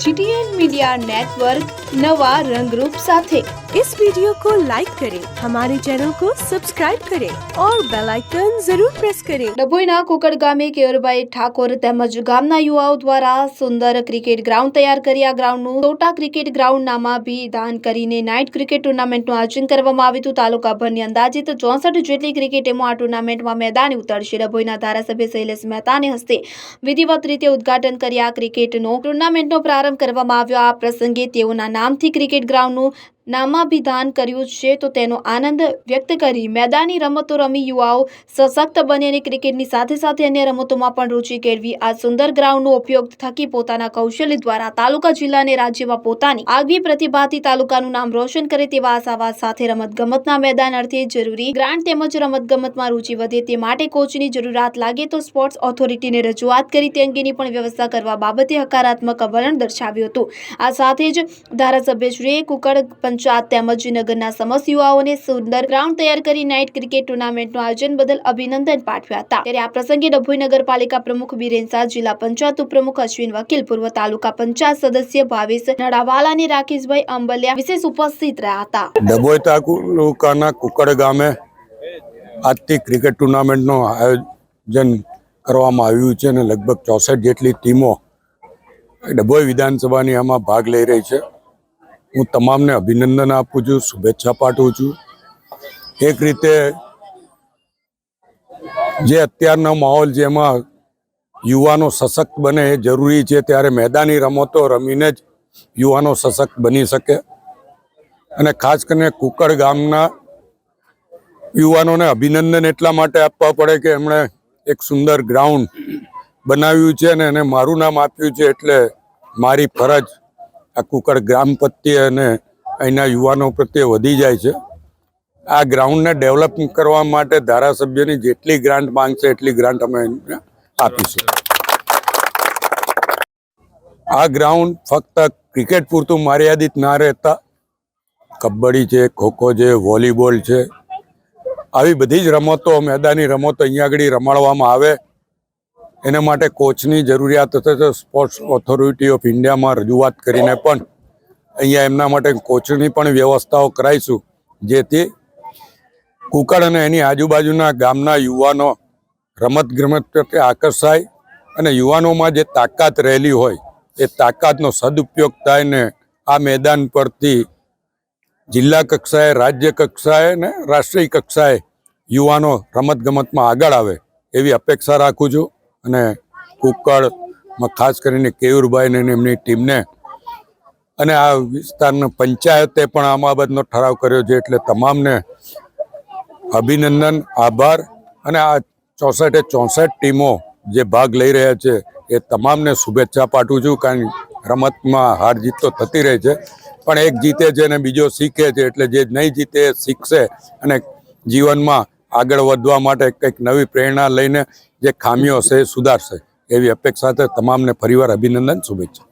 GTN media network नवा रंगरूप साथे इस वीडियो को लाइक करें हमारे चैनल को सब्सक्राइब करें और बेल आइकन जरूर प्रेस करें ડભોઈના કુકડ ગામે કેયુરભાઈ ઠાકોર તેમજ ગામના યુવાઓ દ્વારા સુંદર ક્રિકેટ ગ્રાઉન્ડ તૈયાર કરી આ ગ્રાઉન્ડનું ટોટા ક્રિકેટ ગ્રાઉન્ડ નામાભિદાન કરીને નાઇટ ક્રિકેટ ટુર્નામેન્ટનું આયોજન કરવામાં આવ્યું હતું તાલુકાભરની અંદાજિત ચોસઠ જેટલી ક્રિકેટ ટીમો આ ટુર્નામેન્ટમાં મેદાને ઉતરશે ડભોઈના ધારાસભ્ય શૈલેષ મહેતાને હસ્તે વિધિવત રીતે ઉદ્ઘાટન કરી આ ક્રિકેટનો ટુર્નામેન્ટનો પ્રારંભ કરવામાં આવ્યો. આ પ્રસંગે તેઓના નામથી ક્રિકેટ ગ્રાઉન્ડનું નામાભિધાન કર્યું છે, તો તેનો આનંદ વ્યક્ત કરી મેદાની રમતો રમી યુવાઓ સશક્ત બને અને ક્રિકેટની સાથે સાથે અન્ય રમતોમાં પણ રુચિ કેળવી. આ સુંદર ગ્રાઉન્ડનો ઉપયોગ થકી પોતાના કૌશલ્ય દ્વારા તાલુકા, જિલ્લા અને રાજ્યમાં પોતાની આગવી પ્રતિભાથી તાલુકાનું નામ રોશન કરે તેવા આશાવાદ સાથે રમતગમતના મેદાન અર્થે જરૂરી ગ્રાન્ટ તેમજ રમતગમતમાં રુચિ વધે તે માટે કોચની જરૂરિયાત લાગે તો સ્પોર્ટ્સ ઓથોરિટીને રજૂઆત કરી તે અંગેની પણ વ્યવસ્થા કરવા બાબતે હકારાત્મક વલણ દર્શાવ્યું હતું. આ સાથે જ ધારાસભ્યશ્રીએ કુકડ પંચાયત તેમજ નગરના સમસ્ત યુવાઓને સુંદર ગ્રાઉન્ડ તૈયાર કરી નાઇટ ક્રિકેટ ટુર્નામેન્ટનું આયોજન બદલ અભિનંદન પાઠવ્યા હતા. ત્યારે આ પ્રસંગે ડભોઈ નગરપાલિકા પ્રમુખ બીરેન શાહ જિલ્લા પંચાયત ઉપપ્રમુખ અશ્વિન વકીલ, પૂર્વ તાલુકા પંચાયત સદસ્ય ભાવેશ નડાવાલા અને રાકેશભાઈ અંબલિયા વિશેષ ઉપસ્થિત રહ્યા હતા. ડભોઈ તાલુકાના કુકડ ગામે આજથી ક્રિકેટ ટુર્નામેન્ટનું આયોજન કરવામાં આવ્યું છે અને લગભગ ચોસઠ જેટલી ટીમો ડભોઈ વિધાનસભાની આમાં ભાગ લઈ રહી છે. હું તમામને અભિનંદન આપું છું, શુભેચ્છા પાઠવું છું. એક રીતે જે અત્યારનો માહોલ જેમાં યુવાનો સશક્ત બને એ જરૂરી છે. ત્યારે મેદાની રમતો રમીને જ યુવાનો સશક્ત બની શકે. અને ખાસ કરીને કુકડ ગામના યુવાનોને અભિનંદન એટલા માટે આપવા પડે કે એમણે એક સુંદર ગ્રાઉન્ડ બનાવ્યું છે અને એને મારું નામ આપ્યું છે એટલે મારી ફરજ આ કુકડ ગ્રામ પ્રત્યે અને અહીંના યુવાનો પ્રત્યે વધી જાય છે. આ ગ્રાઉન્ડને ડેવલપ કરવા માટે ધારાસભ્યની જેટલી ગ્રાન્ટ માંગશે એટલી ગ્રાન્ટ અમે એમને આપીશું. આ ગ્રાઉન્ડ ફક્ત ક્રિકેટ પૂરતું મર્યાદિત ના રહેતા, કબડ્ડી છે, ખોખો છે, વોલીબોલ છે, આવી બધી જ રમતો, મેદાની રમતો અહીંયા આગળ રમાડવામાં આવે. એના માટે કોચની જરૂરિયાત હશે સ્પોર્ટ્સ ઓથોરિટી ઓફ ઇન્ડિયામાં રજૂઆત કરીને પણ અહીંયા એમના માટે કોચની પણ વ્યવસ્થાઓ કરાવીશું. જેથી કુકડ અને એની આજુબાજુના ગામના યુવાનો રમત ગમત પ્રત્યે આકર્ષાય અને યુવાનોમાં જે તાકાત રહેલી હોય, એ તાકાતનો સદુપયોગ થાય ને આ મેદાન પરથી જિલ્લા કક્ષાએ, રાજ્ય કક્ષાએ ને રાષ્ટ્રીય કક્ષાએ યુવાનો રમતગમતમાં આગળ આવે એવી અપેક્ષા રાખું છું. અને કુકળમાં ખાસ કરીને કેયુરભાઈ ને એમની ટીમને. અને આ વિસ્તારના પંચાયતે પણ આ બાબતનો ઠરાવ કર્યો છે એટલે તમામને અભિનંદન, આભાર. અને આ ચોસઠે ચોસઠ ટીમો જે ભાગ લઈ રહ્યા છે એ તમામને શુભેચ્છા પાઠવું છું, કારણ રમતમાં હાર જીત તો થતી રહે છે. પણ એક જીતે છે અને બીજો શીખે છે, એટલે જે નહીં જીતે શીખશે અને જીવનમાં આગળ વધવા માટે કંઈક નવી પ્રેરણા લઈને જે ખામીઓ છે એ સુધારશે એવી અપેક્ષા સાથે તમામને ફરીવાર અભિનંદન, શુભેચ્છા.